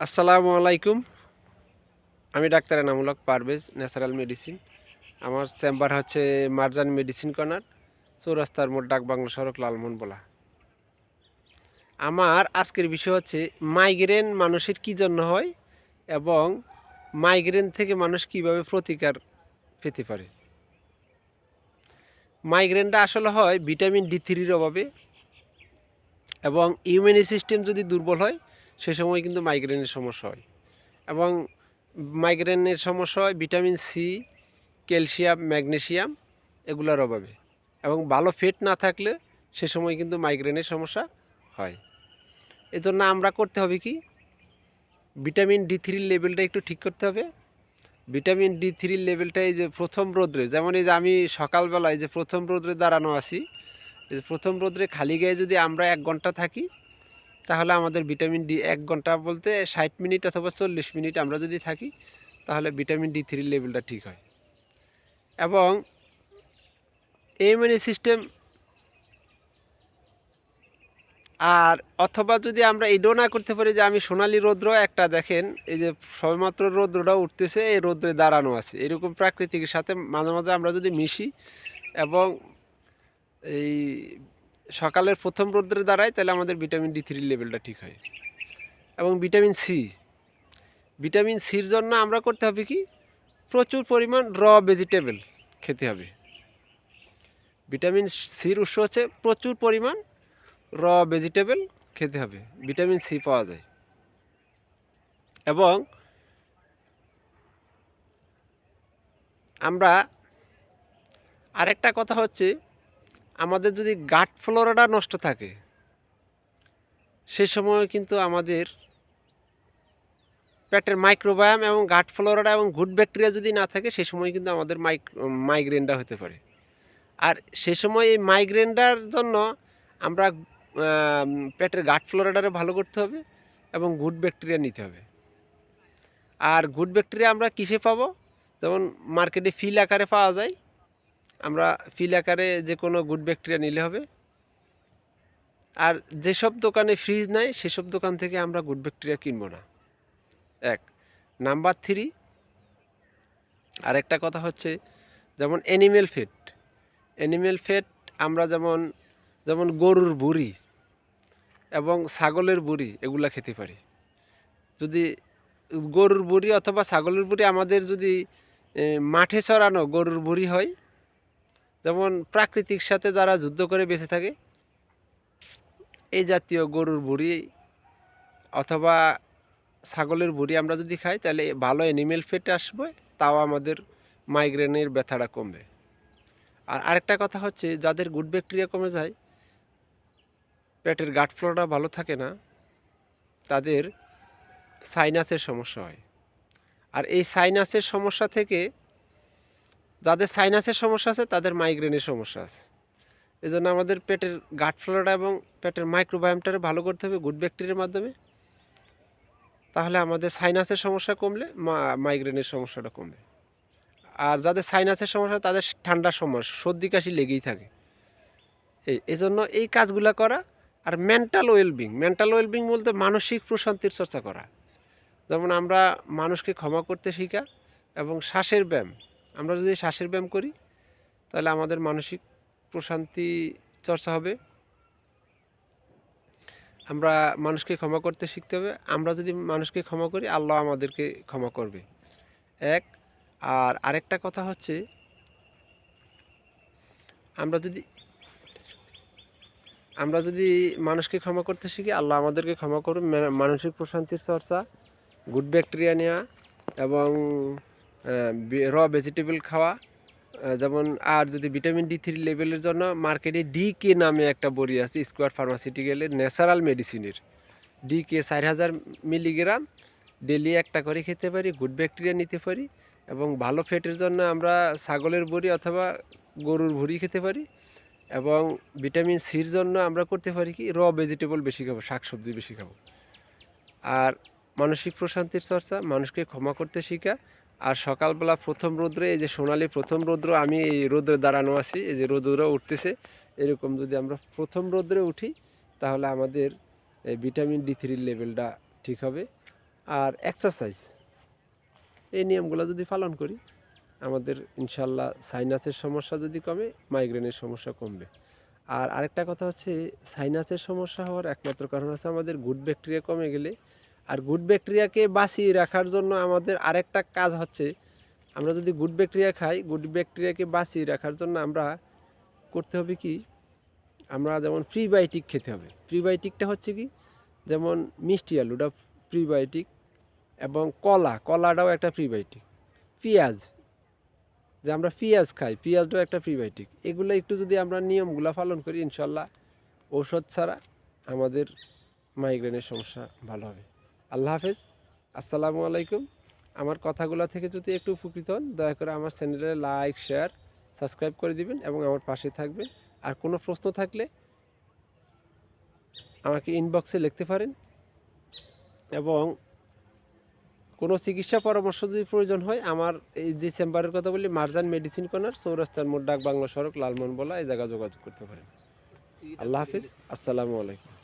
আসসালামু আলাইকুম। আমি ডাক্তার এনামুলক পারভেজ, ন্যাচারাল মেডিসিন। আমার চেম্বার হচ্ছে মারজান মেডিসিন কর্নার, চৌরাস্তার মোট ডাক বাংলা সড়ক, লালমোহন বলা। আমার আজকের বিষয় হচ্ছে, মাইগ্রেন মানুষের কি জন্য হয় এবং মাইগ্রেন থেকে মানুষ কীভাবে প্রতিকার পেতে পারে? মাইগ্রেনটা আসলে হয় ভিটামিন ডি থ্রির অভাবে এবং ইমিউনি সিস্টেম যদি দুর্বল হয় সে সময় কিন্তু মাইগ্রেনের সমস্যা হয়। এবং মাইগ্রেনের সমস্যা হয় ভিটামিন সি ক্যালসিয়াম ম্যাগনেসিয়াম এগুলোর অভাবে। এবং ভালো ফেট না থাকলে সে সময় কিন্তু মাইগ্রেনের সমস্যা হয়। এজন্য আমরা করতে হবে কি? ভিটামিন ডি থ্রির লেভেলটা একটু ঠিক করতে হবে। ভিটামিন ডি থ্রির লেভেলটা এই যে প্রথম রোদ্রে, যেমন এই যে আমি সকালবেলায় যে প্রথম রোদ্রে দাঁড়ানো আছি প্রথম রোদ্রে খালি গায়ে যদি আমরা এক ঘণ্টা থাকি তাহলে আমাদের ভিটামিন ডি এক ঘণ্টা বলতে ষাট মিনিট অথবা চল্লিশ মিনিট আমরা যদি থাকি, তাহলে ভিটামিন ডি থ্রির লেভেলটা ঠিক হয়। এবং ইমিউনি সিস্টেম আর অথবা যদি আমরা এটাও না করতে পারি যে আমি সোনালি রৌদ্র একটা দেখেন, এই যে সবেমাত্র রৌদ্রটা উঠতেছে, এই রৌদ্রে দাঁড়ানো আছে। এরকম প্রাকৃতিকের সাথে মাঝে মাঝে আমরা যদি মিশি এবং এই সকালের প্রথম রৌদ্রে দাঁড়াই তাহলে আমাদের ভিটামিন ডি থ্রির লেভেলটা ঠিক হয়। এবং ভিটামিন সি। ভিটামিন সির জন্য আমরা করতে হবে কি? প্রচুর পরিমাণ র ভেজিটেবল খেতে হবে। ভিটামিন সির উৎস হচ্ছে প্রচুর পরিমাণ র ভেজিটেবল খেতে হবে। ভিটামিন সি পাওয়া যায়। এবং আমরা আরেকটা কথা হচ্ছে আমাদের যদি গাট ফ্লোরাটা নষ্ট থাকে সে সময় কিন্তু আমাদের পেটের মাইক্রোবায়াম এবং গাট ফ্লোরাটা এবং গুড ব্যাকটেরিয়া যদি না থাকে সে সময় কিন্তু আমাদের মাইক মাইগ্রেনটা হতে পারে। আর সে সময় এই মাইগ্রেনটার জন্য আমরা আম, পেটের গাট ফ্লোরাটারে ভালো করতে হবে এবং গুড ব্যাকটেরিয়া নিতে হবে। আর গুড ব্যাকটেরিয়া আমরা কিসে পাবো? যেমন মার্কেটে ফিল আকারে পাওয়া যায় আমরা ফিল আকারে যে কোনো গুড ব্যাকটেরিয়া নিলে হবে। আর যেসব দোকানে ফ্রিজ নাই, সেসব দোকান থেকে আমরা গুড ব্যাকটেরিয়া কিনবো না। এক নাম্বার থ্রি আরেকটা কথা হচ্ছে যেমন অ্যানিমেল ফেট অ্যানিমেল ফেট আমরা যেমন যেমন গরুর বুড়ি এবং ছাগলের বুড়ি এগুলা খেতে পারি। যদি গরুর বুড়ি অথবা ছাগলের বুড়ি আমাদের যদি মাঠে চড়ানো গরুর বুড়ি হয় যেমন প্রাকৃতিক সাথে যারা যুদ্ধ করে বেঁচে থাকে, এই জাতীয় গরুর বুড়ি অথবা ছাগলের বুড়ি আমরা যদি খাই, তাহলে ভালো অ্যানিমেল ফেটে আসবে, তাও আমাদের মাইগ্রেনের ব্যথাটা কমবে। আর আরেকটা কথা হচ্ছে, যাদের গুড ব্যাকটেরিয়া কমে যায়, পেটের গাট ফ্লোটা ভালো থাকে না, তাদের সাইনাসের সমস্যা হয়। আর এই সাইনাসের সমস্যা থেকে যাদের সাইনাসের সমস্যা আছে, তাদের মাইগ্রেনের সমস্যা আছে। এই জন্য আমাদের পেটের গাট ফ্লোরা এবং পেটের মাইক্রোবায়োমটারে ভালো করতে হবে গুড ব্যাকটেরিয়ার মাধ্যমে। তাহলে আমাদের সাইনাসের সমস্যা কমলে মাইগ্রেনের সমস্যাটা কমবে। আর যাদের সাইনাসের সমস্যা, তাদের ঠান্ডার সমস্যা, সর্দি, কাশি লেগেই থাকে। এই, এজন্য এই কাজগুলো করা আর মেন্টাল ওয়েলবিং মেন্টাল ওয়েলবিং বলতে মানসিক প্রশান্তির চর্চা করা। যেমন আমরা মানুষকে ক্ষমা করতে শেখা এবং শ্বাসের ব্যায়াম আমরা যদি শ্বাসের ব্যায়াম করি, তাহলে আমাদের মানসিক প্রশান্তি চর্চা হবে। আমরা মানুষকে ক্ষমা করতে শিখতে হবে। আমরা যদি মানুষকে ক্ষমা করি, আল্লাহ আমাদেরকে ক্ষমা করবে। এক, আর আরেকটা কথা হচ্ছে, আমরা যদি আমরা যদি মানুষকে ক্ষমা করতে শিখি, আল্লাহ আমাদেরকে ক্ষমা করবে মানসিক প্রশান্তির চর্চা গুড ব্যাকটেরিয়া নেওয়া এবং র ভেজিটেবল খাওয়া যেমন আর যদি ভিটামিন ডি থ্রি লেভেলের জন্য মার্কেটে ডি কে নামে একটা বড়ি আছে স্কোয়ার ফার্মাসিউটিক্যালের ন্যাচারাল মেডিসিনের ডি কে চার হাজার মিলিগ্রাম ডেলি একটা করে খেতে পারি গুড ব্যাকটেরিয়া নিতে পারি এবং ভালো ফ্যাটের জন্য আমরা ছাগলের বড়ি অথবা গরুর ভুড়ি খেতে পারি এবং ভিটামিন সির জন্য আমরা করতে পারি কি র ভেজিটেবল বেশি খাব, শাকসবজি বেশি খাব। আর মানসিক প্রশান্তির চর্চা, মানুষকে ক্ষমা করতে শেখা আর সকালবেলা প্রথম রৌদ্রে, এই যে সোনালি প্রথম রৌদ্র, আমি এই রৌদ্রে দাঁড়ানো আছি, এই যে রৌদ্র উঠতেছে। এরকম যদি আমরা প্রথম রৌদ্রে উঠি, তাহলে আমাদের ভিটামিন ডি থ্রির লেভেলটা ঠিক হবে। আর এক্সারসাইজ এই নিয়মগুলো যদি পালন করি, আমাদের ইনশাল্লাহ সাইনাসের সমস্যা যদি কমে মাইগ্রেনের সমস্যা কমবে। আর আরেকটা কথা হচ্ছে সাইনাসের সমস্যা হওয়ার একমাত্র কারণ হচ্ছে আমাদের গুড ব্যাকটেরিয়া কমে গেলে আর গুড ব্যাকটেরিয়াকে বাঁচিয়ে রাখার জন্য আমাদের আরেকটা কাজ হচ্ছে, আমরা যদি গুড ব্যাকটেরিয়া খাই গুড ব্যাকটেরিয়াকে বাঁচিয়ে রাখার জন্য আমরা করতে হবে কি, আমরা যেমন প্রিবায়োটিক খেতে হবে। প্রিবায়োটিকটা হচ্ছে কি, যেমন মিষ্টি আলুটা প্রিবায়োটিক এবং কলা, কলাটাও একটা প্রিবায়োটিক পেঁয়াজ, যে আমরা পেঁয়াজ খাই, পেঁয়াজটাও একটা প্রিবায়োটিক এগুলো একটু যদি আমরা নিয়মগুলো পালন করি, ইনশাল্লাহ ঔষধ ছাড়া আমাদের মাইগ্রেনের সমস্যা ভালো হবে। আল্লাহ হাফেজ। আসসালামু আলাইকুম। আমার কথাগুলো থেকে যদি একটু উপকৃত হন, দয়া করে আমার চ্যানেলে লাইক, শেয়ার, সাবস্ক্রাইব করে দিবেন এবং আমার পাশে থাকবেন আর কোনো প্রশ্ন থাকলে আমাকে ইনবক্সে লিখতে পারেন। এবং কোনো চিকিৎসা পরামর্শ যদি প্রয়োজন হয়, আমার এই যে চেম্বারের কথা বলি, মারজান মেডিসিন কর্নার, চৌরাস্তার মোট ডাক বাংলা সড়ক লালমন বলা, এই জায়গা যোগাযোগ করতে পারেন। আল্লাহ হাফিজ। আসসালামু আলাইকুম।